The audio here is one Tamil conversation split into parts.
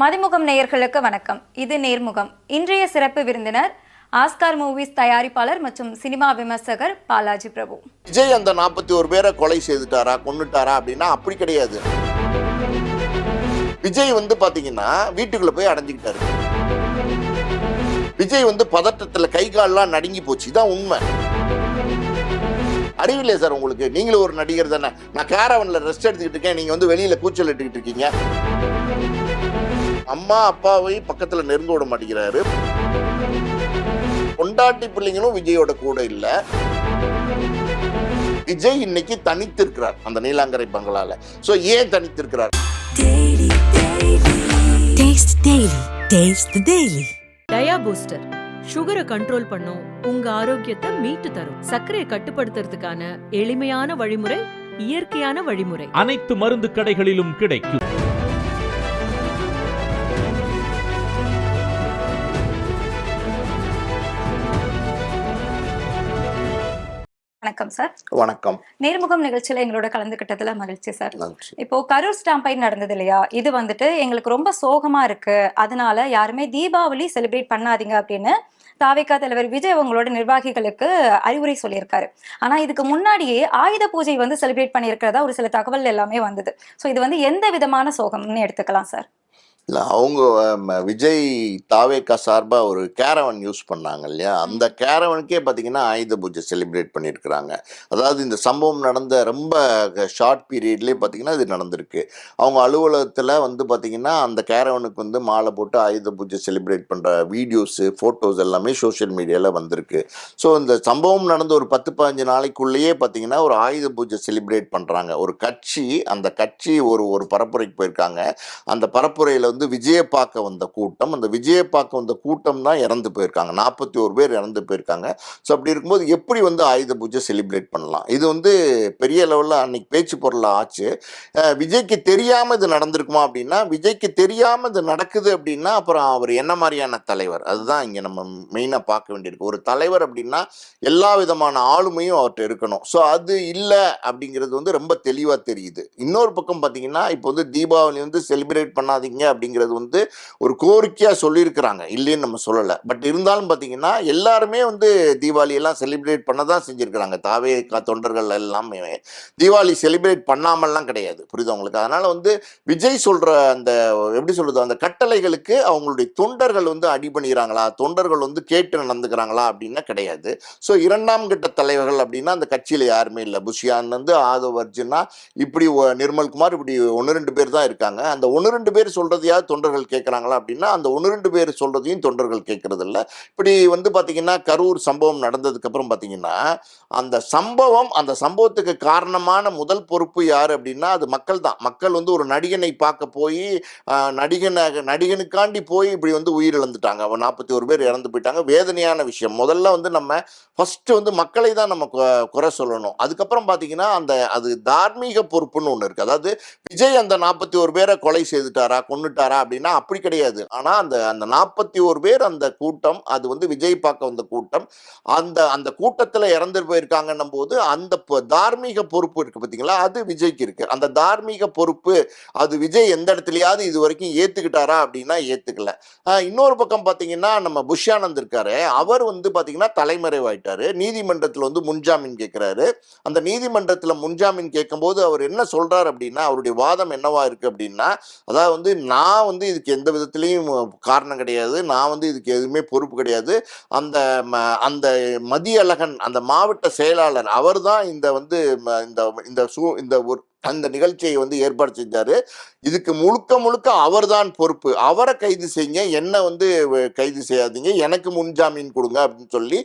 மதிமுகம் நேயர்களுக்கு வணக்கம். இது நேர்முகம். இன்றைய சிறப்பு விருந்தினர் ஆஸ்கார் மூவிஸ் தயாரிப்பாளர் மற்றும் சினிமா விமர்சகர் பாலாஜி பிரபு. விஜய் அந்த நாற்பத்தி ஒரு பேரை கொலை செய்துட்டாரா கொண்டுட்டாரா அப்படின்னா அப்படி கிடையாது. விஜய் வந்து பாத்தீங்கன்னா வீட்டுக்குள்ள போய் அடைஞ்சுக்கிட்டாரு. விஜய் வந்து பதட்டத்துல கை கால்லாம் நடுங்கி போச்சு. இதான் உண்மை. அறிவில்லையே சார் உங்களுக்கு? நீங்களும் ஒரு நடிகர் தானே. நான் கேரவன்ல ரெஸ்ட் எடுத்துக்கிட்டு இருக்கேன். நீங்க வந்து வெளியில கூச்சல் இட்டுக்கிட்டு இருக்கீங்க. அம்மா அப்பாவை பக்கத்துல நெருங்க விட மாட்டேங்கிறாரு. கொண்டாட்டி பிள்ளைங்களும் விஜயோட கூட இல்ல. விஜய் இன்னைக்கு தனித்திருக்கிறார் அந்த நீலாங்கரை பங்களால. சோ ஏன் தனித்திருக்கிறார். டயா பூஸ்டர் சுகரை கண்ட்ரோல் பண்ணும் உங்க ஆரோக்கியத்தை மீட்டு தரும். சர்க்கரையை கட்டுப்படுத்துறதுக்கான எளிமையான வழிமுறை இயற்கையான வழிமுறை. அனைத்து மருந்து கடைகளிலும் கிடைக்கும். வணக்கம் சார் வணக்கம். நேர்முகம் நிகழ்ச்சியில எங்களோட கலந்துக்கிட்டதுல மகிழ்ச்சி சார் இப்போ கரூர் ஸ்டாம்பை நடந்தது இல்லையா? இது வந்துட்டு எங்களுக்கு ரொம்ப சோகமா இருக்கு. அதனால யாருமே தீபாவளி செலிப்ரேட் பண்ணாதீங்க அப்படின்னு தாவேக்கா தலைவர் விஜய் அவங்களோட நிர்வாகிகளுக்கு அறிவுரை சொல்லியிருக்காரு. ஆனா இதுக்கு முன்னாடியே ஆயுத பூஜை வந்து செலிப்ரேட் பண்ணியிருக்கிறதா ஒரு சில தகவல் எல்லாமே வந்தது. ஸோ இது வந்து எந்த விதமான சோகம்னு எடுத்துக்கலாம் சார் இல்ல அவங்க விஜய் தாவேக்கா சார்பா ஒரு கேரவன் யூஸ் பண்ணாங்க இல்லையா? அந்த கேரவனுக்கே பாத்தீங்கன்னா ஆயுத பூஜை செலிப்ரேட் பண்ணியிருக்கிறாங்க. அதாவது இந்த சம்பவம் நடந்த ரொம்ப ஷார்ட் பீரியட்லேயே பார்த்தீங்கன்னா இது நடந்திருக்கு. அவங்க அலுவலகத்தில் வந்து பார்த்தீங்கன்னா அந்த கேரவனுக்கு வந்து மாலை போட்டு ஆயுத பூஜை செலிப்ரேட் பண்ணுற வீடியோஸு ஃபோட்டோஸ் எல்லாமே சோஷியல் மீடியாவில் வந்திருக்கு. ஸோ இந்த சம்பவம் நடந்த ஒரு பத்து பதினஞ்சு நாளைக்குள்ளேயே பார்த்தீங்கன்னா ஒரு ஆயுத பூஜை செலிப்ரேட் பண்ணுறாங்க ஒரு கட்சி அந்த கட்சி ஒரு ஒரு பரப்புரைக்கு போயிருக்காங்க. அந்த பரப்புரையில் வந்து விஜயப்பாக்க பார்க்க வந்த கூட்டம். அந்த விஜயப்பாக்க பார்க்க வந்த கூட்டம் தான் இறந்து போயிருக்காங்க. நாற்பத்தி ஒரு பேர் இறந்து போயிருக்காங்க. ஸோ அப்படி இருக்கும்போது எப்படி வந்து ஆயுத பூஜை செலிப்ரேட் பண்ணலாம்? இது வந்து பெரிய லெவலில் அன்னைக்கு பேச்சு பொருளாக ஆச்சு. விஜய்க்கு தெரியாமல் இது நடந்திருக்குமா அப்படின்னா விஜய்க்கு தெரியாமல் இது நடக்குது அப்படின்னா அப்புறம் அவர் என்ன மாதிரியான தலைவர்? அதுதான் இங்கே நம்ம மெயினாக பார்க்க வேண்டியிருக்கு. ஒரு தலைவர் அப்படின்னா எல்லா விதமான ஆளுமையும் அவர்கிட்ட இருக்கணும். ஸோ அது இல்லை அப்படிங்கிறது வந்து ரொம்ப தெளிவாக தெரியுது. இன்னொரு பக்கம் பார்த்தீங்கன்னா இப்போ வந்து தீபாவளி வந்து செலிப்ரேட் பண்ணாதீங்க அப்படிங்கிறது வந்து ஒரு கோரிக்கையாக சொல்லியிருக்கிறாங்க. இல்லைன்னு நம்ம சொல்லலை. பட் இருந்தாலும் பார்த்தீங்கன்னா எல்லாருமே வந்து தீபாவளியெல்லாம் செலிப்ரேட் பண்ண தான் செஞ்சுருக்கிறாங்க. தாவே தொண்டர்கள் எல்லாமே. தீபாவளி செலிப்ரேட் பண்ணாமல்லாம் கிடையாது. புரியுது அவங்களுக்கு அதனால் வந்து விஜய் சொல்கிற அந்த எப்படி சொல்கிறது அந்த கட்டளைகளுக்கு அவங்களுடைய தொண்டர்கள் வந்து அடி பண்ணிக்கிறாங்களா? தொண்டர்கள் வந்து கேட்டு நடந்துக்கிறாங்களா? அப்படின்னா கிடையாது. ஸோ இரண்டாம் கட்ட தலைவர்கள் அப்படின்னா அந்த கட்சியில் யாருமே இல்லை. புஷியான் வந்து ஆதவ் அர்ஜுனா இப்படி நிர்மல்குமார் இப்படி ஒன்று ரெண்டு பேர் தான் இருக்காங்க. அந்த ஒன்று ரெண்டு பேர் சொல்கிறது சொல்றதையாவது தொண்டர்கள் கேட்குறாங்களா அப்படின்னா அந்த ஒன்று ரெண்டு பேர் சொல்கிறதையும் தொண்டர்கள் கேட்கறது இல்லை இப்படி வந்து பார்த்திங்கன்னா கரூர் சம்பவம் நடந்ததுக்கப்புறம் பார்த்தீங்கன்னா அந்த சம்பவம் அந்த சம்பவத்துக்கு காரணமான முதல் பொறுப்பு யார் அப்படின்னா அது மக்கள் தான். மக்கள் வந்து ஒரு நடிகனை பார்க்க போய் நடிகனை நடிகனுக்காண்டி போய் இப்படி வந்து உயிரிழந்துட்டாங்க. அவன் நாற்பத்தி ஒரு பேர் இறந்து போயிட்டாங்க. வேதனையான விஷயம். முதல்ல வந்து நம்ம ஃபஸ்ட்டு வந்து மக்களை தான் நம்ம குறை சொல்லணும். அதுக்கப்புறம் பார்த்தீங்கன்னா அந்த அது தார்மீக பொறுப்புன்னு ஒன்று இருக்குது அதாவது விஜய் அந்த நாற்பத்தி ஒரு பேரை கொலை செய்துட்டாரா கொன்னுட்டாரா அப்படின்னா அப்படி கிடையாது. ஆனால் அந்த அந்த நாற்பத்தி ஒரு பேர் அந்த கூட்டம் அது வந்து விஜய் பார்க்க வந்த கூட்டம் அந்த அந்த கூட்டத்தில் இறந்து போயிருக்காங்கன்னும் போது அந்த தார்மீக பொறுப்பு இருக்கு பார்த்தீங்களா அது விஜய்க்கு இருக்கு. அந்த தார்மீக பொறுப்பு அது விஜய் எந்த இடத்துலயாவது இது வரைக்கும் ஏத்துக்கிட்டாரா அப்படின்னா ஏத்துக்கல. இன்னொரு பக்கம் பார்த்தீங்கன்னா நம்ம புஷ்யானந்த் இருக்காரு. அவர் வந்து பார்த்தீங்கன்னா தலைமறைவாயிட்டாரு. நீதிமன்றத்தில் வந்து முன்ஜாமீன் கேட்குறாரு அந்த நீதிமன்றத்தில் முன்ஜாமீன் கேட்கும்போது அவர் என்ன சொல்றாரு அப்படின்னா அவருடைய வாதம் என்னவா இருக்கு அப்படின்னா அதாவது வந்து நான் நான் வந்து இதுக்கு எந்த விதத்துலேயும் காரணம் கிடையாது. நான் வந்து இதுக்கு எதுவுமே பொறுப்பு கிடையாது. அந்த ம- அந்த மதியழகன் அந்த மாவட்ட செயலாளர் அவர்தான் இந்த வந்து இந்த இந்த சூ இந்த ஒரு அந்த நிகழ்ச்சியை வந்து ஏற்பாடு செஞ்சாரு. இதுக்கு முழுக்க முழுக்க அவர்தான் பொறுப்பு. அவரை கைது செய்யுங்க என்ன வந்து கைது செய்யாதீங்க எனக்கு முன்ஜாமீன் கொடுங்க அப்படின்னு சொல்லி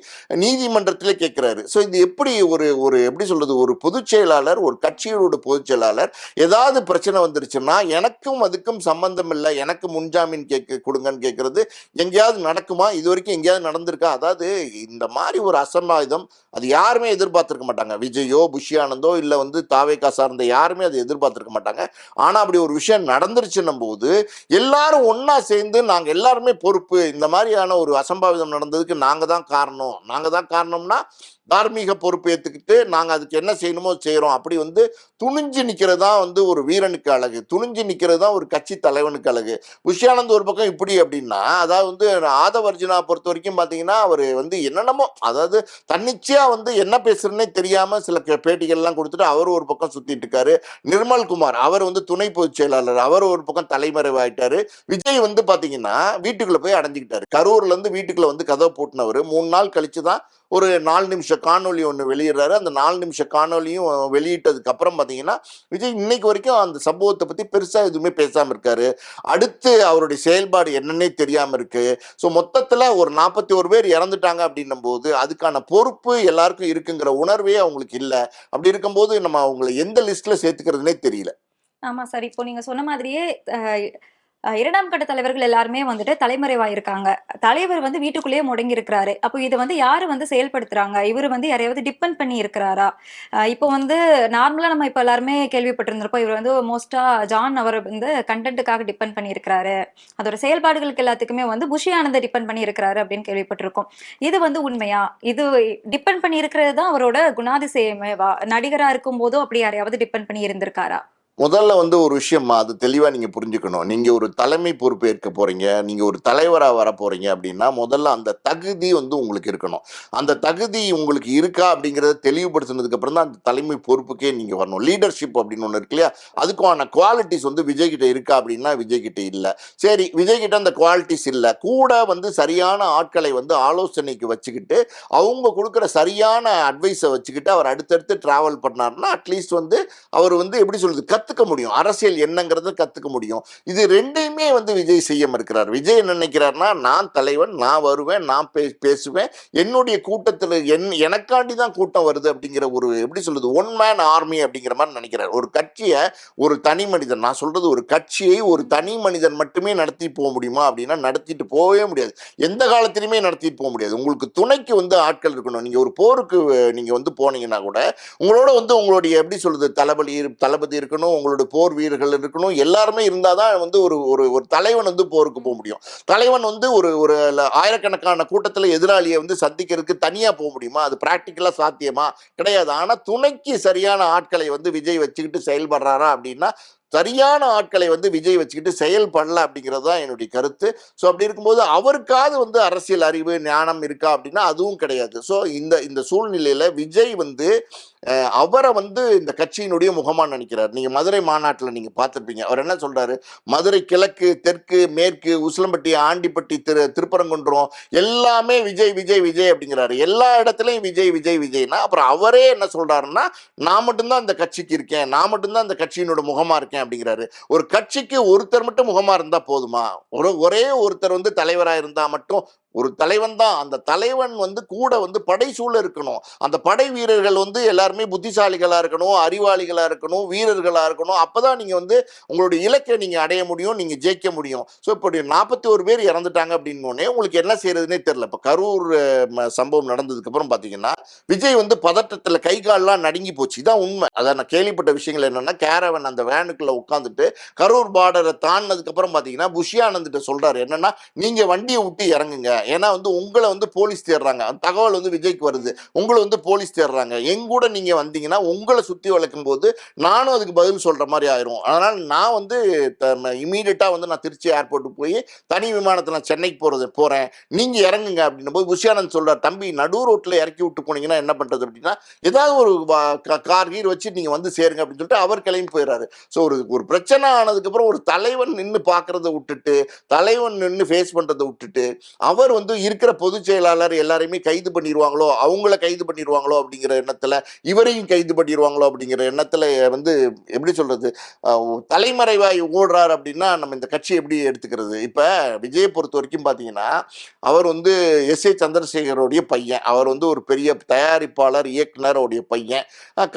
நீதிமன்றத்திலே கேட்கிறாரு. ஸோ இது எப்படி ஒரு ஒரு எப்படி சொல்றது ஒரு பொதுச் செயலாளர் ஒரு கட்சியோட பொதுச் செயலாளர் ஏதாவது பிரச்சனை வந்துருச்சுன்னா எனக்கும் அதுக்கும் சம்பந்தம் இல்லை எனக்கு முன்ஜாமீன் கேட்க கொடுங்கன்னு கேட்கறது எங்கேயாவது நடக்குமா? இது வரைக்கும் எங்கேயாவது நடந்திருக்கா? அதாவது இந்த மாதிரி ஒரு அசம்பாவிதம் அது யாருமே எதிர்பார்த்திருக்க மாட்டாங்க. விஜயோ புஷ்யானந்தோ இல்லை வந்து தாவேக்கா சார்ந்த யார் யாருமே அதை எதிர்பார்த்துருக்க மாட்டாங்க. ஆனால் அப்படி ஒரு விஷயம் நடந்துருச்சுன்னும் போது எல்லாரும் ஒன்றா சேர்ந்து நாங்கள் எல்லாருமே பொறுப்பு இந்த மாதிரியான ஒரு அசம்பாவிதம் நடந்ததுக்கு நாங்கள் தான் காரணம். நாங்கள் தான் காரணம்னா தார்மீக பொறுப்பு ஏற்றுக்கிட்டு நாங்கள் அதுக்கு என்ன செய்யணுமோ செய்கிறோம் அப்படி வந்து துணிஞ்சு நிற்கிறது தான் வந்து ஒரு வீரனுக்கு அழகு. துணிஞ்சு நிற்கிறது தான் ஒரு கட்சி தலைவனுக்கு அழகு. புஷ்யானந்த் ஒரு பக்கம் இப்படி அப்படின்னா அதாவது வந்து ஆதவர்ஜுனா பொறுத்த வரைக்கும் பார்த்தீங்கன்னா அவர் வந்து என்னென்னமோ அதாவது தன்னிச்சையாக வந்து என்ன பேசுறேன்னே தெரியாமல் சில பேட்டிகள்லாம் கொடுத்துட்டு அவர் ஒரு பக்கம் சுற்றிட்டு இருக்காரு. நிர்மல் குமார் அவர் வந்து துணை பொதுச் செயலாளர் அவர் ஒரு பக்கம் தலைமறைவாயிட்டார். விஜய் வந்து பார்த்தீங்கன்னா வீட்டுக்குள்ளே போய் அடைஞ்சுக்கிட்டாரு. கரூர்லேருந்து இருந்து வந்து கதவை பூட்டினவர். மூணு நாள் கழிச்சு தான் ஒரு நாலு நிமிஷ காணொலி ஒன்று வெளியிடுறாரு. அந்த நாலு நிமிஷ காணொலியும் வெளியிட்டதுக்கு அப்புறம் பார்த்தீங்கன்னா விஜய் இன்னைக்கு வரைக்கும் அந்த சம்பவத்தை பற்றி பெருசாக எதுவுமே பேசாமல் இருக்காரு. அடுத்து அவருடைய செயல்பாடு என்னன்னே தெரியாமல் இருக்கு. ஸோ மொத்தத்தில் ஒரு நாற்பத்தி ஒரு பேர் இறந்துட்டாங்க அப்படின்னும் போது அதுக்கான பொறுப்பு எல்லாருக்கும் இருக்குங்கிற உணர்வே அவங்களுக்கு இல்லை. அப்படி இருக்கும்போது நம்ம அவங்களை எந்த லிஸ்ட்ல சேர்த்துக்கிறதுனே தெரியல. ஆமா சார் இப்போ நீங்க சொன்ன மாதிரியே இரண்டாம் கட்ட தலைவர்கள் எல்லாருமே வந்துட்டு தலைமறைவாயிருக்காங்க. தலைவர் வந்து வீட்டுக்குள்ளேயே முடங்கி இருக்கிறாரு அப்போ இதை வந்து யாரு வந்து செயல்படுத்துறாங்க? இவர் வந்து யாரையாவது டிபெண்ட் பண்ணி இருக்கிறாரா? இப்போ வந்து நார்மலா நம்ம இப்போ எல்லாருமே கேள்விப்பட்டிருந்திருப்போம். இவர் வந்து மோஸ்டா ஜான் அவர் வந்து கண்டென்ட்டுக்காக டிபெண்ட் பண்ணி இருக்கிறாரு அதோட செயல்பாடுகளுக்கு எல்லாத்துக்குமே வந்து புஷி ஆனந்த டிபெண்ட் பண்ணி இருக்கிறாரு அப்படின்னு கேள்விப்பட்டிருக்கோம். இது வந்து உண்மையா? இது டிபெண்ட் பண்ணி இருக்கிறது தான் அவரோட குணாதிசயமேவா? நடிகரா இருக்கும் போதும் அப்படி யாரையாவது டிபெண்ட் பண்ணி இருந்திருக்காரா? முதல்ல வந்து ஒரு விஷயம்மா அது தெளிவாக நீங்கள் புரிஞ்சுக்கணும். நீங்கள் ஒரு தலைமை பொறுப்பு ஏற்க போகிறீங்க நீங்கள் ஒரு தலைவராக வர போகிறீங்க அப்படின்னா முதல்ல அந்த தகுதி வந்து உங்களுக்கு இருக்கணும். அந்த தகுதி உங்களுக்கு இருக்கா அப்படிங்கிறத தெளிவுபடுத்தினதுக்கப்புறம் தான் அந்த தலைமை பொறுப்புக்கே நீங்கள் வரணும். லீடர்ஷிப் அப்படின்னு ஒன்று இருக்கு இல்லையா? அதுக்கான குவாலிட்டிஸ் வந்து விஜய்கிட்ட இருக்கா அப்படின்னா விஜய்கிட்ட இல்லை. சரி விஜய்கிட்ட அந்த குவாலிட்டிஸ் இல்லை. கூட வந்து சரியான ஆட்களை வந்து ஆலோசனைக்கு வச்சுக்கிட்டு அவங்க கொடுக்குற சரியான அட்வைஸை வச்சுக்கிட்டு அவர் அடுத்தடுத்து ட்ராவல் பண்ணார்னா அட்லீஸ்ட் வந்து அவர் வந்து எப்படி சொல்கிறது கத் கற்றுக்க முடியும். அரசியல் என்னங்கிறது கற்றுக்க முடியும். இது ரெண்டையுமே வந்து விஜய் செய்ய மறுக்கிறார். விஜய் என்ன நினைக்கிறார்னா நான் தலைவன் நான் வருவேன் நான் பே பேசுவேன். என்னுடைய கூட்டத்தில் என் எனக்காண்டி தான் கூட்டம் வருது அப்படிங்கிற ஒரு எப்படி சொல்லுது ஒன் மேன் ஆர்மி அப்படிங்கிற மாதிரி நினைக்கிறார். ஒரு கட்சியை ஒரு தனி மனிதன் நான் சொல்றது ஒரு கட்சியை ஒரு தனி மனிதன் மட்டுமே நடத்தி போக முடியுமா அப்படின்னா நடத்திட்டு போகவே முடியாது. எந்த காலத்திலுமே நடத்திட்டு போக முடியாது. உங்களுக்கு துணைக்கு வந்து ஆட்கள் இருக்கணும். நீங்க ஒரு போருக்கு நீங்கள் நீங்க வந்து போனீங்கன்னா கூட உங்களோட வந்து உங்களுடைய எப்படி சொல்றது தளபதி இரு- தளபதி இருக்கணும் உங்களுடைய போர் வீரர்கள் இருக்கணும். எல்லாருமே இருந்தால் தான் வந்து ஒரு ஒரு ஒரு தலைவன் வந்து போருக்கு போக முடியும். தலைவன் வந்து ஒரு ஒரு ஆயிரக்கணக்கான கூட்டத்தில் எதிராளியை வந்து சந்திக்கிறதுக்கு தனியாக போக முடியுமா? அது ப்ராக்டிக்கலாக சாத்தியமா? கிடையாது. ஆனால் துணைக்கு சரியான ஆட்களை வந்து விஜய் வச்சுக்கிட்டு செயல்படுறாரா அப்படின்னா சரியான ஆட்களை வந்து விஜய் வச்சுக்கிட்டு செயல்படல அப்படிங்கிறது தான் என்னுடைய கருத்து. ஸோ அப்படி இருக்கும்போது அவருக்காவது வந்து அரசியல் அறிவு ஞானம் இருக்கா அப்படின்னா அதுவும் கிடையாது. ஸோ இந்த இந்த சூழ்நிலையில் விஜய் வந்து அவரை வந்து இந்த கட்சியினுடைய முகமாக நினைக்கிறார். நீங்கள் மதுரை மாநாட்டில் நீங்கள் பார்த்துருப்பீங்க. அவர் என்ன சொல்கிறாரு மதுரை கிழக்கு தெற்கு மேற்கு உசிலம்பட்டி ஆண்டிப்பட்டி திரு திருப்பரங்குன்றம் எல்லாமே விஜய் விஜய் விஜய் அப்படிங்கிறாரு. எல்லா இடத்துலையும் விஜய் விஜய் விஜய்னா அப்புறம் அவரே என்ன சொல்கிறாருன்னா நான் மட்டும்தான் இந்த கட்சிக்கு இருக்கேன். நான் மட்டும்தான் இந்த கட்சியினோட முகமாக இருக்கேன். அப்படிங்கிறாரு. ஒரு கட்சிக்கு ஒருத்தர் மட்டும் முகமா இருந்தா போதுமா? ஒரு ஒரே ஒருத்தர் வந்து தலைவரா இருந்தா மட்டும் ஒரு தலைவன் தான். அந்த தலைவன் வந்து கூட வந்து படை சூழல் இருக்கணும். அந்த படை வீரர்கள் வந்து எல்லாருமே புத்திசாலிகளாக இருக்கணும் அறிவாளிகளாக இருக்கணும் வீரர்களாக இருக்கணும். அப்போ தான் நீங்கள் வந்து உங்களுடைய இலக்கை நீங்கள் அடைய முடியும் நீங்கள் ஜெயிக்க முடியும். ஸோ இப்படி நாற்பத்தி ஒரு பேர் இறந்துட்டாங்க அப்படின்னோடனே உங்களுக்கு என்ன செய்யறதுனே தெரில இப்போ கரூர் ம- சம்பவம் நடந்ததுக்கப்புறம் பார்த்தீங்கன்னா விஜய் வந்து பதட்டத்தில் கை கால்லாம் நடுங்கி போச்சு. இதான் உண்மை. அதான் நான் கேள்விப்பட்ட விஷயங்கள் என்னென்னா கேரவன் அந்த வேனுக்குள்ளே உட்காந்துட்டு கரூர் பார்டரை தாண்டினதுக்கப்புறம் பார்த்தீங்கன்னா பாத்தீங்கன்னா சொல்கிறார் என்னென்னா நீங்கள் வண்டியை விட்டு இறங்குங்க. ஏன்னா வந்து உங்களை வந்து போலீஸ் தேடுறாங்க. அந்த தகவல் வந்து விஜய்க்கு வருது. உங்களை வந்து போலீஸ் தேடுறாங்க. எங்கூட நீங்கள் வந்தீங்கன்னா உங்களை சுற்றி வளர்க்கும் போது நானும் அதுக்கு பதில் சொல்கிற மாதிரி ஆயிரும். அதனால் நான் வந்து இமீடியட்டாக வந்து நான் திருச்சி ஏர்போர்ட்டுக்கு போய் தனி விமானத்தில் நான் சென்னைக்கு போகிறது போகிறேன் நீங்கள் இறங்குங்க அப்படின்னும் போது விஷயானந்த் சொல்கிறார் தம்பி நடு ரோட்டில் இறக்கி விட்டு போனீங்கன்னா என்ன பண்ணுறது அப்படின்னா ஏதாவது ஒரு கார் கீர் வச்சு நீங்கள் வந்து சேருங்க அப்படின்னு சொல்லிட்டு அவர் கிளம்பி போயிடுறாரு ஸோ ஒரு ஒரு பிரச்சனை ஆனதுக்கப்புறம் ஒரு தலைவன் நின்று பார்க்குறத விட்டுட்டு தலைவன் நின்று ஃபேஸ் பண்ணுறதை விட்டுட்டு அவர் வந்து இருக்கிற பொதுச் செயலாளர் எல்லாரையுமே கைது பண்ணிடுவாங்களோ அவங்கள கைது பண்ணிடுவாங்களோ அப்படிங்கிற எண்ணத்துல இவரையும் கைது பண்ணிடுவாங்களோ அப்படிங்கிற எண்ணத்துல வந்து எப்படி சொல்றது தலைமறைவாய் ஓடுறார் அப்படின்னா நம்ம இந்த கட்சி எப்படி எடுத்துக்கிறது? இப்ப விஜயை பொறுத்த வரைக்கும் பாத்தீங்கன்னா அவர் வந்து எஸ் ஏ சந்திரசேகரோடைய பையன். அவர் வந்து ஒரு பெரிய தயாரிப்பாளர் இயக்குனருடைய பையன்.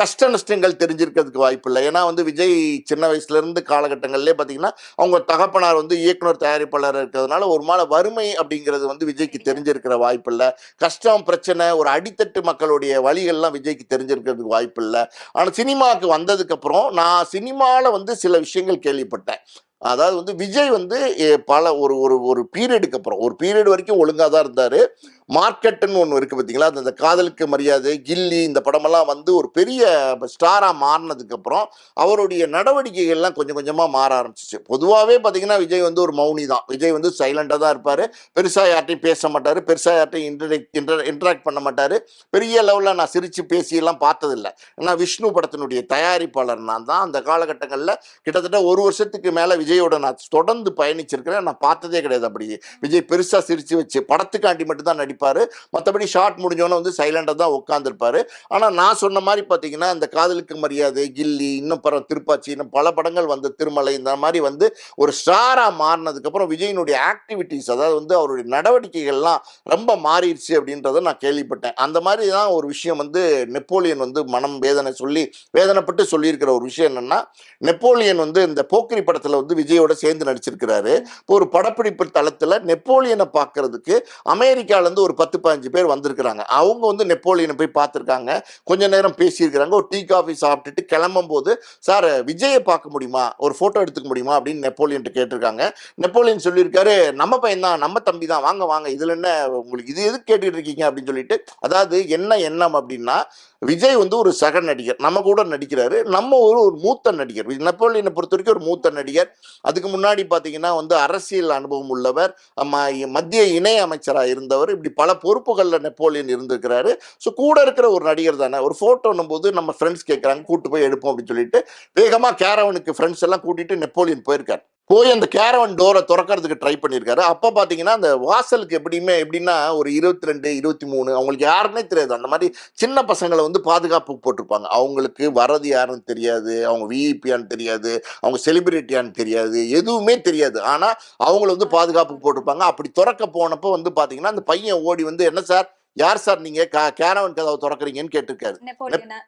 கஷ்ட நஷ்டங்கள் தெரிஞ்சிருக்கிறதுக்கு வாய்ப்பு இல்லை. ஏன்னா வந்து விஜய் சின்ன வயசுல இருந்து காலகட்டங்கள்லேயே பார்த்தீங்கன்னா அவங்க தகப்பனார் வந்து இயக்குனர் தயாரிப்பாளர் இருக்கிறதுனால ஒரு மாலை வறுமை அப்படிங்கிறது வந்து விஜய்க்கு தெரிஞ்சிருக்கிற வாய்ப்பு இல்லை கஷ்டம் பிரச்சனை ஒரு அடித்தட்டு மக்களுடைய வழிகள்லாம் விஜய்க்கு தெரிஞ்சிருக்கிறதுக்கு வாய்ப்பு இல்லை ஆனால் சினிமாவுக்கு வந்ததுக்கப்புறம் நான் சினிமாவில் வந்து சில விஷயங்கள் கேள்விப்பட்டேன். அதாவது வந்து விஜய் வந்து பல ஒரு ஒரு ஒரு பீரியடுக்கு அப்புறம் ஒரு பீரியட் வரைக்கும் ஒழுங்காக தான் இருந்தார். மார்க்கெட்டுன்னு ஒன்று இருக்குது பார்த்தீங்களா அந்த காதலுக்கு மரியாதை கில்லி இந்த படமெல்லாம் வந்து ஒரு பெரிய ஸ்டாராக மாறினதுக்கப்புறம் அவருடைய நடவடிக்கைகள்லாம் கொஞ்சம் கொஞ்சமாக மாற ஆரம்பிச்சிச்சு. பொதுவாகவே பார்த்தீங்கன்னா விஜய் வந்து ஒரு மௌனி தான். விஜய் வந்து சைலண்டாக தான் இருப்பார். பெருசாக யார்ட்டையும் பேச மாட்டார். பெருசாக யார்ட்டையும் இன்டராக்ட் இன்டர் இன்டராக்ட் பண்ண மாட்டார். பெரிய லெவலில் நான் சிரித்து பேசியெல்லாம் பார்த்ததில்ல. ஏன்னா விஷ்ணு படத்தினுடைய தயாரிப்பாளர் நான் தான். அந்த காலகட்டங்களில் கிட்டத்தட்ட ஒரு வருஷத்துக்கு மேலே விஜயோட நான் தொடர்ந்து பயணிச்சிருக்கிறேன். நான் பார்த்ததே கிடையாது அப்படி. விஜய் பெருசாக சிரித்து வச்சு படத்துக்காண்டி மட்டும் தான் நடிப்பார் மற்றபடி ஷார்ட் முடிஞ்சோன்னே வந்து சைலண்டாக தான் உட்காந்துருப்பாரு ஆனால் நான் சொன்ன மாதிரி பார்த்தீங்கன்னா இந்த காதலுக்கு மரியாதை கில்லி இன்னும் படம் திருப்பாச்சி இன்னும் பல படங்கள் வந்த திருமலை இந்த மாதிரி வந்து ஒரு ஸ்டாராக மாறினதுக்கப்புறம் விஜயினுடைய ஆக்டிவிட்டீஸ் அதாவது வந்து அவருடைய நடவடிக்கைகள்லாம் ரொம்ப மாறிடுச்சு அப்படின்றத நான் கேள்விப்பட்டேன். அந்த மாதிரி தான் ஒரு விஷயம் வந்து நெப்போலியன் வந்து மனம் வேதனை சொல்லி வேதனைப்பட்டு சொல்லியிருக்கிற ஒரு விஷயம் என்னன்னா நெப்போலியன் வந்து இந்த போக்கிரி படத்தில் வந்து விஜயோட சேர்ந்து நடிச்சிருக்கிறாரு. இப்போ ஒரு படப்பிடிப்பு தளத்தில் நெப்போலியனை பார்க்கறதுக்கு அமெரிக்காலேருந்து ஒரு பத்து பதினஞ்சு பேர் வந்திருக்கிறாங்க. அவங்க வந்து நெப்போலியனை போய் பார்த்துருக்காங்க. கொஞ்ச நேரம் பேசியிருக்கிறாங்க. ஒரு டீ காஃபி சாப்பிட்டுட்டு கிளம்பும் போது சார் விஜயை பார்க்க முடியுமா? ஒரு ஃபோட்டோ எடுத்துக்க முடியுமா? அப்படின்னு நெப்போலியன் கேட்டிருக்காங்க. நெப்போலியன் சொல்லியிருக்காரு நம்ம பையன் தான் நம்ம தம்பி தான். வாங்க வாங்க. இதில் என்ன உங்களுக்கு இது எதுக்கு கேட்டுட்டு இருக்கீங்க? அப்படின்னு சொல்லிட்டு அதாவது என்ன எண்ணம்? அப்படின்னா விஜய் வந்து ஒரு சக நடிகர். நம்ம கூட நடிக்கிறாரு. நம்ம ஒரு ஒரு மூத்த நடிகர். நெப்போலியனை பொறுத்த வரைக்கும் ஒரு மூத்த நடிகர். அதுக்கு முன்னாடி பார்த்தீங்கன்னா வந்து அரசியல் அனுபவம் உள்ளவர். மத்திய இணை அமைச்சராக இருந்தவர். இப்படி பல பொறுப்புகளில் நெப்போலியன் இருந்திருக்கிறாரு. ஸோ கூட இருக்கிற ஒரு நடிகர் தானே. ஒரு ஃபோட்டோன்னும் போது நம்ம ஃப்ரெண்ட்ஸ் கேட்குறாங்க கூட்டு போய் எடுப்போம் அப்படின்னு சொல்லிட்டு வேகமாக கேரவனுக்கு ஃப்ரெண்ட்ஸ் எல்லாம் கூட்டிகிட்டு நெப்போலியன் போயிருக்காரு. போய் அந்த கேரவன் டோரை திறக்கிறதுக்கு ட்ரை பண்ணியிருக்காரு அப்போ பார்த்தீங்கன்னா அந்த வாசலுக்கு எப்படியுமே எப்படின்னா ஒரு இருபத்தி ரெண்டு இருபத்தி மூணு அவங்களுக்கு யாருன்னே தெரியாது. அந்த மாதிரி சின்ன பசங்களை வந்து பாதுகாப்பு போட்டிருப்பாங்க. அவங்களுக்கு வரது யாருன்னு தெரியாது அவங்க விஐபியான்னு தெரியாது அவங்க செலிபிரிட்டியான்னு தெரியாது எதுவுமே தெரியாது. ஆனால் அவங்கள வந்து பாதுகாப்பு போட்டிருப்பாங்க. அப்படி திறக்க போனப்போ வந்து பார்த்தீங்கன்னா அந்த பையன் ஓடி வந்து என்ன சார் யார் சார் நீங்கள் கா கேரவன் கதவை திறக்கறீங்கன்னு கேட்டிருக்காரு.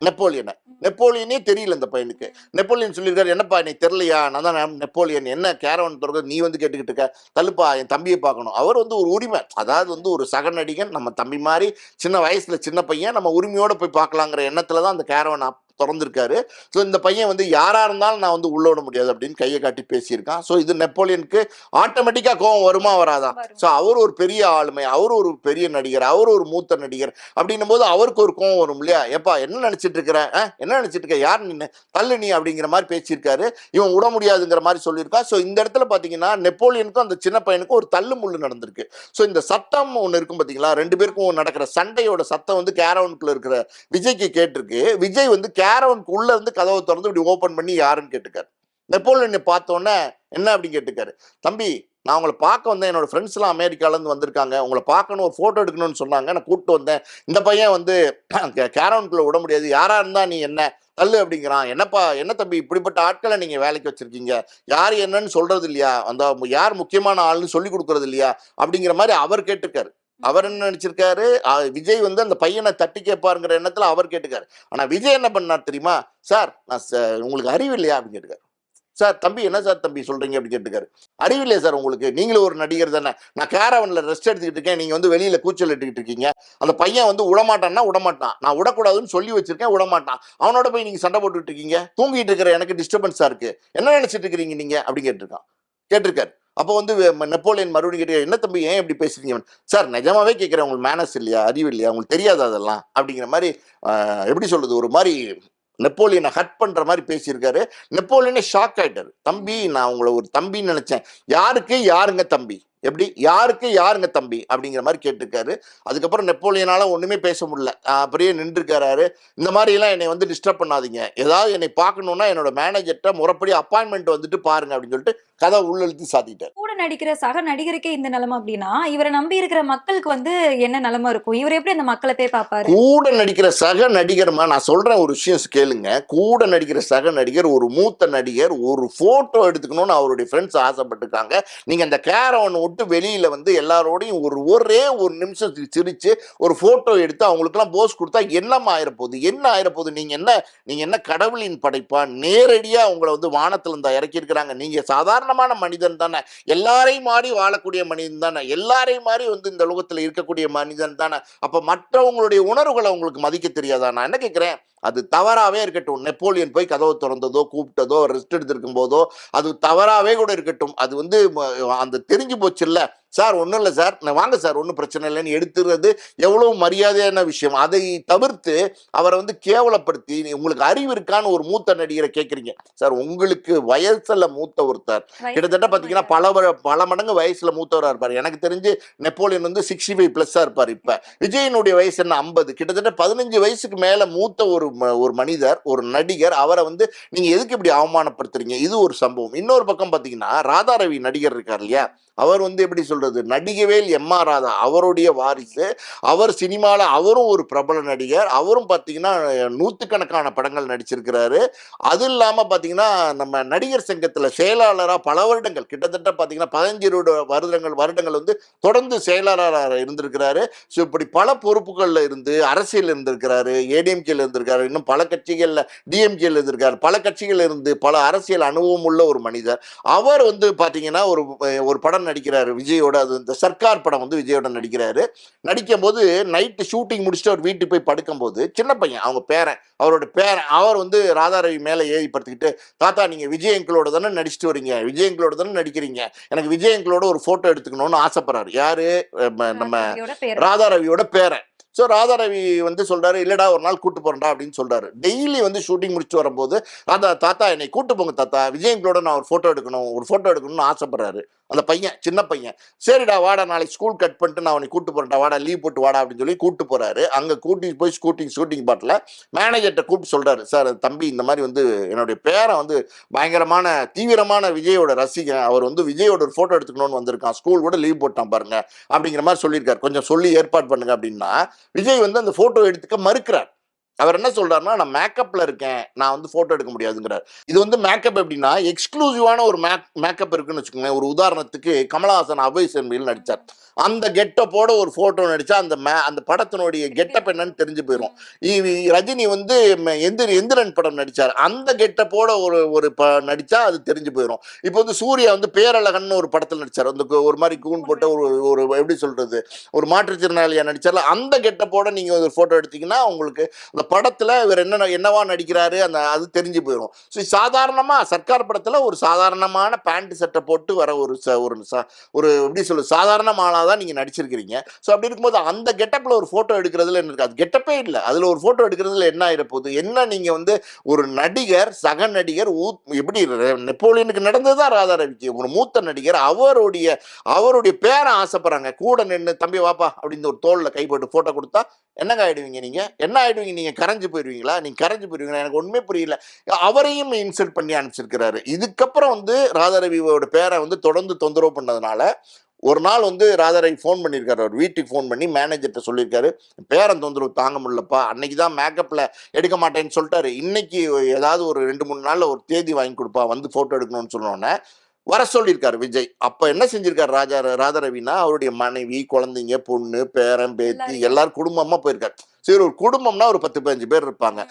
நெப்போலியனை? நெப்போலியனை? தெரியல இந்த பையனுக்கு. நெப்போலியன் சொல்லியிருக்காரு என்னப்பா நீ தெரியலையா? நான் தான் நெப்போலியன். என்ன கேரவன் திறக்க நீ வந்து கேட்டுக்கிட்டு இருக்க? தள்ளுப்பா என் தம்பியை பார்க்கணும். அவர் வந்து ஒரு உரிமை. அதாவது வந்து ஒரு சக நடிகன் நம்ம தம்பி மாதிரி சின்ன வயசுல சின்ன பையன் நம்ம உரிமையோட போய் பார்க்கலாங்கிற எண்ணத்துல தான் அந்த கேரவன் திறந்திருக்காரு. ஸோ இந்த பையன் வந்து யாரா இருந்தாலும் நான் வந்து உள்ள விட முடியாது அப்படின்னு கையை காட்டி பேசியிருக்கான். ஸோ இது நெப்போலியனுக்கு ஆட்டோமேட்டிக்காக கோவம் வருமா வராதான். ஸோ அவர் ஒரு பெரிய ஆளுமை அவர் ஒரு பெரிய நடிகர் அவர் ஒரு மூத்த நடிகர் அப்படின்னும் போது அவருக்கு ஒரு கோவம் வரும் இல்லையா? ஏப்பா என்ன நினைச்சிட்டு இருக்கிற? என்ன நினைச்சிட்டு இருக்க? யார் நின்று தள்ளு நீ அப்படிங்கிற மாதிரி பேசியிருக்காரு. இவன் விட முடியாதுங்கிற மாதிரி சொல்லியிருக்கான் ஸோ இந்த இடத்துல பார்த்தீங்கன்னா நெப்போலியனுக்கும் அந்த சின்ன பையனுக்கும் ஒரு தள்ளு முள்ளு நடந்திருக்கு. ஸோ இந்த சட்டம் ஒன்று இருக்கும் பார்த்தீங்களா? ரெண்டு பேருக்கும் நடக்கிற சண்டையோட சத்தம் வந்து கேரவனுக்குள்ள இருக்கிற விஜய்க்கு கேட்டிருக்கு. விஜய் வந்து கேரவனுக்கு உள்ள இருந்து கதவை திறந்து இப்படி ஓப்பன் பண்ணி யாருன்னு கேட்டுக்காரு. நெப்போலியனை பார்த்தோன்னே என்ன அப்படின்னு கேட்டுக்காரு? தம்பி நான் உங்களை பார்க்க வந்தேன். என்னோட ஃப்ரெண்ட்ஸ்லாம் அமெரிக்காலேருந்து வந்திருக்காங்க. உங்களை பார்க்கணும் ஒரு ஃபோட்டோ எடுக்கணும்னு சொன்னாங்க. நான் கூப்பிட்டு வந்தேன். இந்த பையன் வந்து கேரவனுக்குள்ளே விட முடியாது. யாராக இருந்தால் நீ என்ன? தள்ளு அப்படிங்கிறான். என்னப்பா என்ன தம்பி? இப்படிப்பட்ட ஆட்களை நீங்கள் வேலைக்கு வச்சிருக்கீங்க. யார் என்னன்னு சொல்கிறது இல்லையா அந்த யார் முக்கியமான ஆள்னு சொல்லி கொடுக்குறது இல்லையா அப்படிங்கிற மாதிரி அவர் கேட்டிருக்காரு அவர் என்ன நினைச்சிருக்காரு? விஜய் வந்து அந்த பையனை தட்டி கேட்பாருங்கிற எண்ணத்துல அவர் கேட்டுக்காரு. ஆனா விஜய் என்ன பண்ணார் தெரியுமா? சார் நான் ச- உங்களுக்கு அறிவு இல்லையா? அப்படின்னு கேட்டுக்காரு. சார் தம்பி என்ன சார் தம்பி சொல்றீங்க? அப்படின்னு கேட்டுக்காரு. அறிவு இல்லையா சார் உங்களுக்கு? நீங்களும் ஒரு நடிகர் தானே. நான் கேரவன்ல ரெஸ்ட் எடுத்துக்கிட்டு இருக்கேன். நீங்க வந்து வெளியில கூச்சல் இட்டுக்கிட்டு இருக்கீங்க. அந்த பையன் வந்து விடமாட்டான்னா விடமாட்டான். நான் விடக்கூடாதுன்னு சொல்லி வச்சிருக்கேன். விடமாட்டான். அவனோட போய் நீங்க சண்டை போட்டுக்கிட்டு இருக்கீங்க. தூங்கிட்டு இருக்கிற எனக்கு டிஸ்டர்பன்ஸா இருக்கு. என்ன நினைச்சிட்டு இருக்கிறீங்க நீங்க? அப்படின்னு கேட்டிருக்கான். கேட்டிருக்காரு. அப்போ வந்து நெப்போலியன் மறுபடியும் கேட்டு என்ன தம்பி ஏன் இப்படி பேசுறீங்க? சார் நிஜமாவே கேட்குறேன் உங்களுக்கு மேனஸ் இல்லையா? அறிவு இல்லையா? உங்களுக்கு தெரியாது அதெல்லாம்? அப்படிங்கிற மாதிரி எப்படி சொல்றது ஒரு மாதிரி நெப்போலியனை ஹட் பண்ணுற மாதிரி பேசியிருக்காரு. நெப்போலியனே ஷாக் ஆகிட்டார் தம்பி நான் உங்களை ஒரு தம்பின்னு நினச்சேன். யாருக்கு யாருங்க தம்பி? எப்படி? யாருக்கு யாருங்க தம்பி? அப்படிங்கிற மாதிரி கேட்டிருக்காரு. அதுக்கப்புறம் நெப்போலியனால் ஒன்றுமே பேச முடியல. அப்படியே நின்றுருக்காரு இந்த மாதிரிலாம் என்னை வந்து டிஸ்டர்ப் பண்ணாதீங்க. ஏதாவது என்னை பார்க்கணுன்னா என்னோட மேனேஜர்கிட்ட முறைப்படி அப்பாயின்மெண்ட் வந்துட்டு பாருங்க அப்படின்னு சொல்லிட்டு கதை உள்ளெழுத்து சாத்திட்டார். கூட நடிக்கிற சக நடிகருக்கே இந்த நிலைமை அப்படின்னா இவரை நம்பி இருக்கிற மக்களுக்கு வந்து என்ன நிலைமை இருக்கும்? இவர் எப்படி அந்த மக்களை போய் பாப்பாரு கூட நடிக்கிற சக நடிகர்மா நான் சொல்றேன் ஒரு விஷயம் கேளுங்க. கூட நடிக்கிற சக நடிகர் ஒரு மூத்த நடிகர் ஒரு போட்டோ எடுத்துக்கணும்னு அவருடைய ஃப்ரெண்ட்ஸ் ஆசைப்பட்டிருக்காங்க. நீங்க அந்த கேரவன் விட்டு வெளியில வந்து எல்லாரோடையும் ஒரு ஒரே ஒரு நிமிஷம் சிரிச்சு ஒரு போட்டோ எடுத்து அவங்களுக்குலாம் போஸ் கொடுத்தா என்னம்மா ஆயிரப்போகுது? என்ன ஆயிரப்போகுது? நீங்க என்ன நீங்க என்ன கடவுளின் படைப்பா? நேரடியா உங்களை வந்து வானத்துல இருந்தா இறக்கி இருக்கிறாங்க நீங்க சாதாரணமான மனிதன் தானே. எல்லாரையும் மாறி வாழக்கூடிய மனிதன் தானே. எல்லாரையும் மாறி வந்து இந்த உலகத்துல இருக்கக்கூடிய மனிதன் தானே. அப்ப மற்றவங்களுடைய உணர்வுகளை உங்களுக்கு மதிக்க தெரியாதா? நான் என்ன கேட்கிறேன் அது தவறாவே இருக்கட்டும். நெப்போலியன் போய் கதவை திறந்ததோ கூப்பிட்டதோ ரெஸ்ட் எடுத்திருக்கும் போதோ அது தவறாவே கூட இருக்கட்டும். அது வந்து அந்த தெரிஞ்சு போச்சு இல்ல சார் ஒன்றும் இல்லை சார். வாங்க சார். ஒன்றும் பிரச்சனை இல்லைன்னு எடுத்துறது எவ்வளோ மரியாதையான விஷயம். அதை தவிர்த்து அவரை வந்து கேவலப்படுத்தி உங்களுக்கு அறிவு இருக்கான்னு ஒரு மூத்த நடிகரை கேட்குறீங்க. சார் உங்களுக்கு வயசுல மூத்த ஒருத்தர். கிட்டத்தட்ட பார்த்தீங்கன்னா பல பல மடங்கு வயசுல மூத்தவராக இருப்பார். எனக்கு தெரிஞ்சு நெப்போலியன் வந்து சிக்ஸ்டி ஃபைவ் ப்ளஸ்ஸாக இருப்பார் இப்போ. விஜயனுடைய வயசு என்ன? ஐம்பது. கிட்டத்தட்ட பதினஞ்சு வயசுக்கு மேலே மூத்த ஒரு ஒரு மனிதர் ஒரு நடிகர் அவரை வந்து நீங்கள் எதுக்கு இப்படி அவமானப்படுத்துறீங்க? இது ஒரு சம்பவம். இன்னொரு பக்கம் பார்த்தீங்கன்னா ராதாரவி நடிகர் இருக்கார் இல்லையா? அவர் வந்து எப்படி சொல்றது? நடிகவேல் எம் ஆர் ராதா அவருடைய வாரிசு. அவர் சினிமாவில் அவரும் ஒரு பிரபல நடிகர். அவரும் பார்த்தீங்கன்னா நூற்றுக்கணக்கான படங்கள் நடிச்சிருக்கிறாரு. அது இல்லாமல் பார்த்தீங்கன்னா நம்ம நடிகர் சங்கத்தில் செயலாளராக பல வருடங்கள் கிட்டத்தட்ட பார்த்தீங்கன்னா பதினஞ்சு இருபது வருடங்கள் வருடங்கள் வந்து தொடர்ந்து செயலாளராக இருந்திருக்கிறாரு. ஸோ இப்படி பல பொறுப்புகளில் இருந்து அரசியல் இருந்திருக்கிறாரு ஏடிஎம்கேல இருந்திருக்காரு இன்னும் பல கட்சிகளில் டிஎம்கேல இருந்திருக்காரு பல கட்சிகள் இருந்து பல அரசியல் அனுபவம் உள்ள ஒரு மனிதர். அவர் வந்து பார்த்தீங்கன்னா ஒரு ஒரு படம் நடிக்கிறாரு விஜயோட. அது இந்த சர்க்கார் படம் வந்து விஜயோட நடிக்கிறாரு. நடிக்கும் போது நைட்டு ஷூட்டிங் முடிச்சுட்டு அவர் வீட்டுக்கு போய் படுக்கும்போது சின்ன பையன் அவங்க பேரன் அவரோட பேரன் அவர் வந்து ராதாரவி மேலே ஏறி படுத்துக்கிட்டு தாத்தா நீங்கள் விஜய் அங்கிளோட தானே நடிச்சிட்டு வரீங்க? விஜய் அங்கிளோட தானே நடிக்கிறீங்க? எனக்கு விஜய் அங்கிளோட ஒரு ஃபோட்டோ எடுத்துக்கணும்னு ஆசைப்படுறாரு. யாரு? நம்ம ரவியோட பேர் ராதா ரவியோட பேரன். ஸோ ராதா ரவி வந்து சொல்கிறாரு இல்லைடா ஒரு நாள் கூட்டு போகிறேன்டா அப்படின்னு சொல்கிறாரு டெய்லி வந்து ஷூட்டிங் முடிச்சு வரும்போது ராதா தாத்தா என்னை கூட்டு போங்க தாத்தா. விஜயங்களோட நான் ஒரு ஃபோட்டோ எடுக்கணும். ஒரு ஃபோட்டோ எடுக்கணும்னு ஆசைப்படுறாரு. அந்த பையன் சின்ன பையன் சரிடா வாடா நாளைக்கு ஸ்கூல் கட் பண்ணிட்டு நான் உன்னை கூட்டு போகிறேன்டா வாடா லீவ் போட்டு வாடா அப்படின்னு சொல்லி கூட்டு போகிறாரு அங்கே கூட்டி போய் ஷூட்டிங் ஷூட்டிங் பாட்டில் மேனேஜர்கிட்ட கூப்பிட்டு சொல்கிறாரு சார் தம்பி இந்த மாதிரி வந்து என்னுடைய பேரை வந்து பயங்கரமான தீவிரமான விஜயோட ரசிகன். அவர் வந்து விஜயோட ஒரு ஃபோட்டோ எடுத்துக்கணும்னு வந்திருக்கான். ஸ்கூல் கூட லீவ் போட்டான் பாருங்க அப்படிங்கிற மாதிரி சொல்லியிருக்காரு. கொஞ்சம் சொல்லி ஏற்பாடு பண்ணுங்க அப்படின்னா விஜய் வந்து அந்த ஃபோட்டோ எடுத்துக்க மறுக்கிறார். அவர் என்ன சொல்றாருன்னா நான் மேக்கப்ல இருக்கேன். நான் வந்து போட்டோ எடுக்க முடியாதுங்கிறார். இது வந்து மேக்கப் எப்படின்னா எக்ஸ்க்ளூசிவான ஒரு மேக் மேக்கப் இருக்குன்னு வச்சுக்கோங்களேன். ஒரு உதாரணத்துக்கு கமலஹாசன் அபய் சென்மையில் நடித்தார் அந்த கெட்டப்போட ஒரு போட்டோ நடிச்சா அந்த மே அந்த படத்தினுடைய கெட்டப் என்னன்னு தெரிஞ்சு போயிடும் இ- ரஜினி வந்து எந்திர எந்திரன் படம் நடிச்சார். அந்த கெட்டப்போட ஒரு ஒரு ப நடிச்சா அது தெரிஞ்சு போயிடும் இப்போ வந்து சூர்யா வந்து பேரழகன்னு ஒரு படத்தில் நடிச்சார். அந்த ஒரு மாதிரி கூன் போட்ட ஒரு ஒரு எப்படி சொல்றது? ஒரு மாற்றுத்திறனாளியா நடிச்சார்ல. அந்த கெட்டப்போட நீங்க ஒரு போட்டோ எடுத்தீங்கன்னா உங்களுக்கு அந்த படத்துல இவர் என்ன என்னவா நடிக்கிறாரு அந்த அது தெரிஞ்சு போயிடும் ஸோ சாதாரணமா சர்க்கார் படத்துல ஒரு சாதாரணமான பேண்ட் சட்டை போட்டு வர ஒரு ச- ஒரு ச- ஒரு எப்படி சொல்றது? சாதாரண ஆளாக தான் நீங்கள் நடிச்சிருக்கிறீங்க. ஸோ அப்படி இருக்கும்போது அந்த கெட்டப்பில் ஒரு ஃபோட்டோ எடுக்கிறதுல என்ன இருக்காது அது கெட்டப்பே இல்லை. அதில் ஒரு ஃபோட்டோ எடுக்கிறதுல என்ன ஆயிட என்ன நீங்கள் வந்து ஒரு நடிகர் சக நடிகர் ஊ- எப்படி நெப்போலியனுக்கு நடந்தது தான் ராதா ரவிக்கு. ஒரு மூத்த நடிகர் அவருடைய அவருடைய பேரை ஆசைப்படுறாங்க. கூட நின்று தம்பி வாப்பா அப்படின்னு ஒரு தோளில் கைப்பட்டு ஃபோட்டோ கொடுத்தா என்னங்க ஆகிடுவீங்க நீங்கள் என்ன ஆகிடுவீங்க நீங்கள் கரைஞ்சு போயிடுவீங்களா நீங்கள் கரைஞ்சு போயிடுவீங்களா எனக்கு ஒன்றுமே புரியல. அவரையும் இன்சல்ட் பண்ணி அனுப்பிச்சிருக்கிறாரு. இதுக்கப்புறம் வந்து ராதாரவியோட பேரை வந்து தொடர்ந்து தொந்தரவு பண்ணதுனால ஒரு நாள் வந்து ராதாரவி ஃபோன் பண்ணியிருக்காரு. அவர் வீட்டுக்கு ஃபோன் பண்ணி மேனேஜர்கிட்ட சொல்லியிருக்காரு. பேரன் தொந்தரவு தாங்க முடியலப்பா. அன்னைக்கு தான் மேக்கப்பில் எடுக்க மாட்டேன்னு சொல்லிட்டாரு. இன்னைக்கு ஏதாவது ஒரு ரெண்டு மூணு நாளில் ஒரு தேதி வாங்கி கொடுப்பா வந்து ஃபோட்டோ எடுக்கணும்னு சொன்னோன்னே வர சொல்லியிருக்காரு விஜய். அப்போ என்ன செஞ்சிருக்காரு ராஜா ராதாரவினா? அவருடைய மனைவி குழந்தைங்க பொண்ணு பேரன் பேத்தி. எல்லாரும் குடும்பமா போயிருக்காரு. சரி ஒரு குடும்பம்னா ஒரு பத்து பதினஞ்சு பேர் இருப்பாங்க.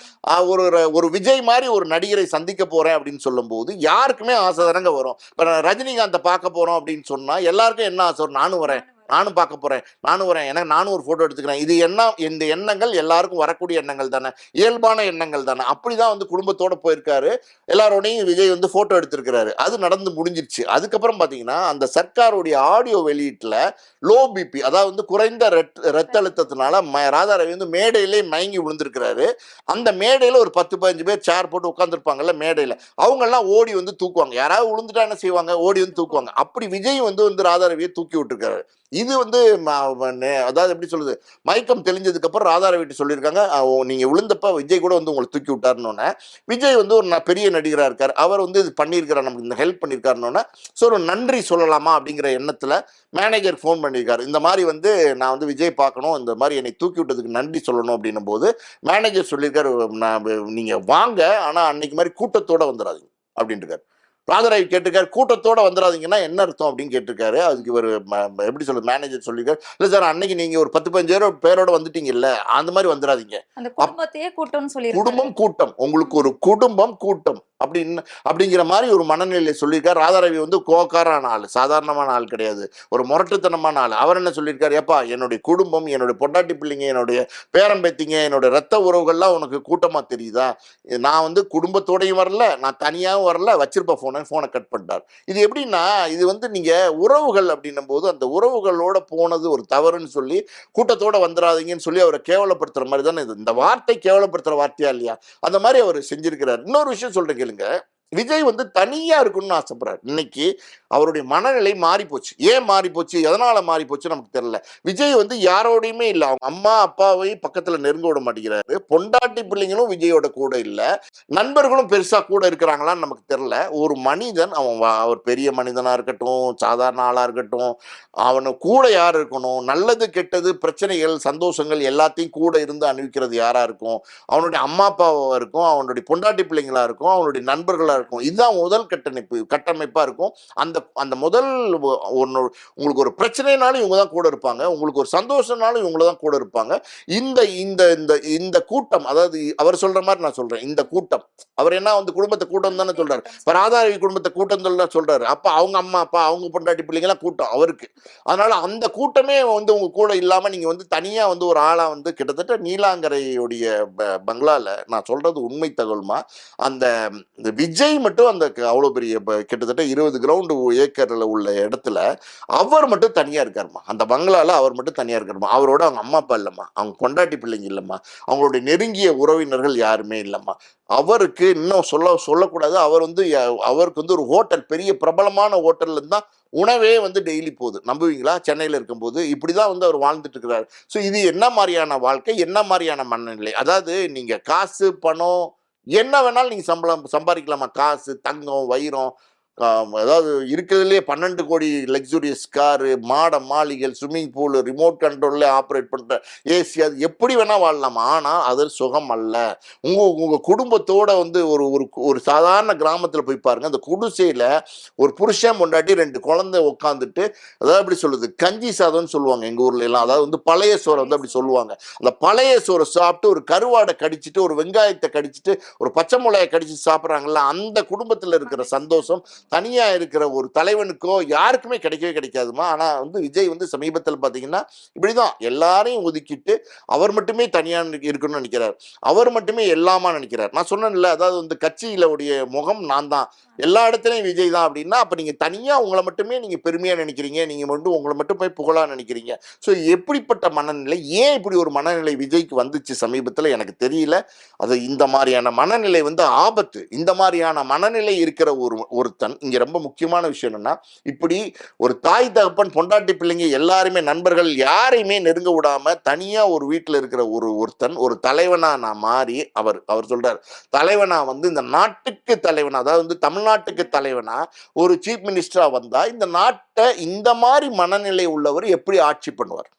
ஒரு ஒரு- விஜய் மாதிரி ஒரு நடிகரை சந்திக்க போறேன் அப்படின்னு சொல்லும்போது யாருக்குமே ஆசை தானங்க வரும். இப்போ ரஜினிகாந்தை பார்க்க போறோம் அப்படின்னு சொன்னா எல்லாருக்கும் என்ன ஆசை? நானும் வரேன். நானும் பார்க்க போறேன். நானும் வரேன். எனக்கு நானும் ஒரு போட்டோ எடுத்துக்கிறேன். இது என்ன இந்த எண்ணங்கள் எல்லாருக்கும் வரக்கூடிய எண்ணங்கள் தானே. இயல்பான எண்ணங்கள் தானே. அப்படிதான் வந்து குடும்பத்தோட போயிருக்காரு. எல்லாரோடையும் விஜய் வந்து போட்டோ எடுத்திருக்கிறாரு. அது நடந்து முடிஞ்சிருச்சு. அதுக்கப்புறம் பாத்தீங்கன்னா அந்த சர்க்காருடைய ஆடியோ வெளியீட்டுல லோ பிபி அதாவது வந்து குறைந்த ரத் ரத்த அழுத்தத்தினால ம- ராதாரவி வந்து மேடையிலே மயங்கி விழுந்திருக்கிறாரு. அந்த மேடையில ஒரு பத்து பதினஞ்சு பேர் சேர் போட்டு உட்காந்துருப்பாங்கல்ல மேடையில. அவங்க எல்லாம் ஓடி வந்து தூக்குவாங்க. யாராவது விழுந்துட்டா என்ன செய்வாங்க? ஓடி வந்து தூக்குவாங்க. அப்படி விஜய் வந்து வந்து ராதாரவியை தூக்கி விட்டுருக்காரு. இது வந்து அதாவது எப்படி சொல்லுது மயக்கம் தெளிஞ்சதுக்கு அப்புறம் ராதாரவிட்டு சொல்லியிருக்காங்க. நீங்க விழுந்தப்ப விஜய் கூட வந்து உங்களை தூக்கி விட்டாருன்னொன்னே விஜய் வந்து ஒரு ந- பெரிய நடிகராக இருக்கார். அவர் வந்து இது பண்ணியிருக்காரு நமக்கு இந்த ஹெல்ப் பண்ணியிருக்காருன்னொன்னே ஸோ ஒரு நன்றி சொல்லலாமா அப்படிங்கிற எண்ணத்தில் மேனேஜர் ஃபோன் பண்ணியிருக்காரு. இந்த மாதிரி வந்து நான் வந்து விஜய் பார்க்கணும் இந்த மாதிரி என்னை தூக்கி விட்டதுக்கு நன்றி சொல்லணும் அப்படின்னும் போது மேனேஜர் சொல்லியிருக்காரு நான் நீங்கள் வாங்க ஆனால் அன்னைக்கு மாதிரி கூட்டத்தோடு வந்துடாதீங்க அப்படின்ட்டுருக்காரு. ராதராய் கேட்டிருக்காரு. கூட்டத்தோட வந்துடாதீங்கன்னா என்ன அர்த்தம் அப்படின்னு கேட்டிருக்காரு. அதுக்கு இவர் எப்படி சொல்றது மேனேஜர் சொல்லியிருக்காரு. இல்லை சார் அன்னைக்கு நீங்க ஒரு பத்து பதினஞ்சு பேரோ பேரோட வந்துட்டீங்கல்ல அந்த மாதிரி வந்துடாதீங்க குடும்பம் கூட்டம். உங்களுக்கு ஒரு குடும்பம் கூட்டம். அப்படின்னு அப்படிங்கிற மாதிரி ஒரு மனநிலையை சொல்லியிருக்காரு. ராதாரவி வந்து கோக்காரான ஆள் சாதாரணமான ஆள் கிடையாது. ஒரு முரட்டுத்தனமான ஆள். அவர் என்ன சொல்லியிருக்காரு? ஏப்பா என்னுடைய குடும்பம் என்னுடைய பொண்டாட்டி பிள்ளைங்க என்னுடைய பேரம்பேத்திங்க என்னுடைய ரத்த உறவுகள்லாம் உனக்கு கூட்டமா தெரியுதா? நான் வந்து குடும்பத்தோடையும் வரல நான் தனியாகவும் வரல வச்சிருப்ப ஃபோன் உடனே ஃபோனை கட் பண்ணிட்டார். இது எப்படின்னா இது வந்து நீங்க உறவுகள் அப்படின்னும் போது அந்த உறவுகளோட போனது ஒரு தவறுன்னு சொல்லி கூட்டத்தோட வந்துடாதீங்கன்னு சொல்லி அவரை கேவலப்படுத்துற மாதிரி தானே இது. இந்த வார்த்தை கேவலப்படுத்துற வார்த்தையா இல்லையா? அந்த மாதிரி அவர் செஞ்சிருக்கிறார். இன்னொரு விஷயம் சொல்றேன் கேளுங்க. விஜய் வந்து தனியா இருக்கணும்னு ஆசைப்படுறாரு. இன்னைக்கு அவருடைய மனநிலை மாறி போச்சு ஏன் மாறி போச்சு எதனால மாறி போச்சு நமக்கு தெரியல. விஜய் வந்து யாரோடையுமே இல்லை. அவங்க அம்மா அப்பாவையும் பக்கத்துல நெருங்க விட மாட்டேங்கிறாரு. பொண்டாட்டி பிள்ளைங்களும் விஜயோட கூட இல்லை. நண்பர்களும் பெருசா கூட இருக்கிறாங்களான்னு நமக்கு தெரியல. ஒரு மனிதன் அவன் வா- அவர் பெரிய மனிதனா இருக்கட்டும் சாதாரண ஆளா இருக்கட்டும் அவனு கூட யார் இருக்கணும்? நல்லது கெட்டது பிரச்சனைகள் சந்தோஷங்கள் எல்லாத்தையும் கூட இருந்து அணிவிக்கிறது யாரா இருக்கும்? அவனுடைய அம்மா அப்பாவா இருக்கும். அவனுடைய பொண்டாட்டி பிள்ளைங்களா இருக்கும். அவனுடைய நண்பர்களா இருக்கும். இதுதான் முதல் கட்டமைப்பு கட்டமைப்பா இருக்கும். அந்த அந்த முதல் ஒன்று ஒன்னு உங்களுக்கு ஒரு பிரச்சனைனாலும் இவங்க தான் கூட இருப்பாங்க. உங்களுக்கு ஒரு சந்தோஷம்னாலும் இவங்க தான் கூட இருப்பாங்க. இந்த இந்த இந்த இந்த கூட்டம் அதாவது அவர் சொல்ற மாதிரி நான் சொல்றேன். இந்த கூட்டம். அவர் என்ன வந்து குடும்பத்தை கூட்டம் தானே சொல்றாரு. இப்போ ராதாரவி குடும்பத்தை கூட்டம் தான் சொல்றாரு. அப்போ அவங்க அம்மா அப்பா அவங்க பொண்டாட்டி பிள்ளைங்களாம் கூட்டம் அவருக்கு. அதனால அந்த கூட்டமே வந்து உங்க கூட இல்லாம நீங்க வந்து தனியா வந்து ஒரு ஆளா வந்து கிட்டத்தட்ட நீலாங்கரையுடைய ப- பங்களால நான் சொல்றது உண்மை தகவல்மா. அந்த இந்த விஜய் மட்டும் அந்த அவ்வளோ பெரிய கிட்டத்தட்ட இருபது கிரவுண்டு ஏக்கரில் உள்ள இடத்துல அவர் மட்டும் தனியாக இருக்காருமா. அந்த பங்களால அவர் மட்டும் தனியாக இருக்காருமா. அவரோட அவங்க அம்மா அப்பா இல்லம்மா. அவங்க கொண்டாட்டி பிள்ளைங்க இல்லைம்மா. அவங்களுடைய நெருங்கிய உறவினர்கள் யாருமே இல்லைம்மா. அவருக்கு இன்னும் சொல்ல சொல்லக்கூடாது. அவர் வந்து அவருக்கு வந்து ஒரு ஹோட்டல் பெரிய பிரபலமான ஹோட்டல்ல இருந்தால் உணவே வந்து டெய்லி போகுது நம்புவீங்களா? சென்னையில் இருக்கும்போது இப்படி தான் வந்து அவர் வாழ்ந்துட்டு இருக்கிறார். ஸோ இது என்ன மாதிரியான வாழ்க்கை? என்ன மாதிரியான மனநிலை? அதாவது நீங்கள் காசு பணம் என்ன வேணாலும் நீங்கள் சம்பளம் சம்பாதிக்கலாமா? காசு தங்கம் வைரம் அதாவது இருக்கிறதுலே பன்னெண்டு கோடி லக்ஸுரியஸ் காரு மாட மாளிகள் ஸ்விம்மிங் பூல் ரிமோட் கண்ட்ரோல்ல ஆப்ரேட் பண்ணுற ஏசி அது எப்படி வேணா வாழலாம். ஆனால் அது சுகம் அல்ல. உங்க உங்க குடும்பத்தோட வந்து ஒரு ஒரு ஒரு சாதாரண கிராமத்தில் போய் பாருங்க. அந்த குடிசையில ஒரு புருஷன் பொண்டாட்டி ரெண்டு குழந்தை உட்காந்துட்டு அதாவது எப்படி சொல்லுது கஞ்சி சாதம்னு சொல்லுவாங்க எங்க ஊர்ல எல்லாம். அதாவது வந்து பழைய சோறை வந்து அப்படி சொல்லுவாங்க. அந்த பழைய சோறை சாப்பிட்டு ஒரு கருவாடை கடிச்சிட்டு ஒரு வெங்காயத்தை கடிச்சிட்டு ஒரு பச்சை மிளகாயை கடிச்சு சாப்பிட்றாங்கல்ல அந்த குடும்பத்தில் இருக்கிற சந்தோஷம் தனியா இருக்கிற ஒரு தலைவனுக்கோ யாருக்குமே கிடைக்கவே கிடைக்காதுமா. ஆனா வந்து விஜய் வந்து சமீபத்தில் பாத்தீங்கன்னா இப்படிதான். எல்லாரையும் ஒதுக்கிட்டு அவர் மட்டுமே தனியா இருக்கணும்னு நினைக்கிறார். அவர் மட்டுமே எல்லாமா நினைக்கிறார். நான் சொன்னேன்ல அதாவது வந்து கட்சியில உடைய முகம் நான் தான். எல்லா இடத்துலயும் விஜய் தான் அப்படின்னா அப்ப நீங்க தனியா உங்களை மட்டுமே நீங்க பெருமையா நினைக்கிறீங்க. நீங்க மட்டும் உங்களை மட்டும் போய் புகழா நினைக்கிறீங்க. ஸோ எப்படிப்பட்ட மனநிலை ஏன் இப்படி ஒரு மனநிலை விஜய்க்கு வந்துச்சு சமீபத்துல? எனக்கு தெரியல. அது இந்த மாதிரியான மனநிலை வந்து ஆபத்து. இந்த மாதிரியான மனநிலை இருக்கிற ஒரு ஒருத்தன் இங்க ரொம்ப முக்கியமான விஷயம் என்னன்னா இப்படி ஒரு தாய் தகப்பன் பொண்டாட்டி பிள்ளைங்க எல்லாருமே நண்பர்கள் யாரையுமே நெருங்க விடாம தனியா ஒரு வீட்டுல இருக்கிற ஒரு ஒருத்தன் ஒரு தலைவனா நான் மாறி அவர் அவர் சொல்றார் தலைவனா வந்து இந்த நாட்டுக்கு தலைவனா அதாவது வந்து தமிழ்நாட்டுக்கு தலைவனா ஒரு சீஃப் மினிஸ்டரா வந்தா இந்த நாட்டை இந்த மாதிரி மனநிலை உள்ளவர் எப்படி ஆட்சி பண்ணுவார்?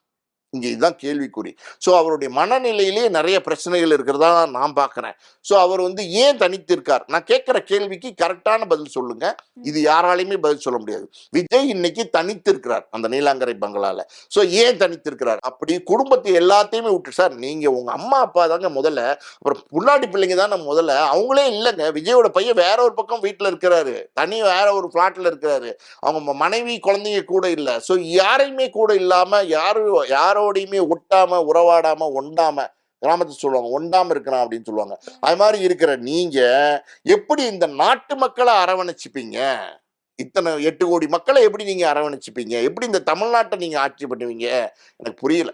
இங்க இதுதான் கேள்விக்குறி. ஸோ அவருடைய மனநிலையிலேயே நிறைய பிரச்சனைகள் இருக்கிறதா நான் பார்க்குறேன். ஸோ அவர் வந்து ஏன் தனித்திருக்கார்? நான் கேட்குற கேள்விக்கு கரெக்டான பதில் சொல்லுங்க. இது யாராலையுமே பதில் சொல்ல முடியாது. விஜய் இன்னைக்கு தனித்திருக்கிறார் அந்த நீலாங்கரை பங்களால. ஸோ ஏன் தனித்திருக்கிறார்? அப்படி குடும்பத்தை எல்லாத்தையுமே விட்டு சார் நீங்க உங்க அம்மா அப்பா தாங்க முதல்ல. அப்புறம் புள்ளாடி பிள்ளைங்க தானே முதல்ல. அவங்களே இல்லைங்க. விஜயோட பையன் வேற ஒரு பக்கம் வீட்டில் இருக்கிறாரு. தனி வேற ஒரு ஃப்ளாட்ல இருக்கிறாரு. அவங்க மனைவி குழந்தைங்க கூட இல்லை. ஸோ யாரையுமே கூட இல்லாம யாரு யாரோடையுமே ஒட்டாம உறவாடாம ஒண்டாம கிராமத்தை சொல்லுவாங்க ஒண்டாம இருக்கிறான் அப்படின்னு சொல்லுவாங்க. அது மாதிரி இருக்கிற நீங்க எப்படி இந்த நாட்டு மக்களை அரவணைச்சிப்பீங்க? இத்தனை எட்டு கோடி மக்களை எப்படி நீங்க அரவணைச்சிப்பீங்க? எப்படி இந்த தமிழ்நாட்டை நீங்க ஆட்சி பண்ணுவீங்க எனக்கு புரியல.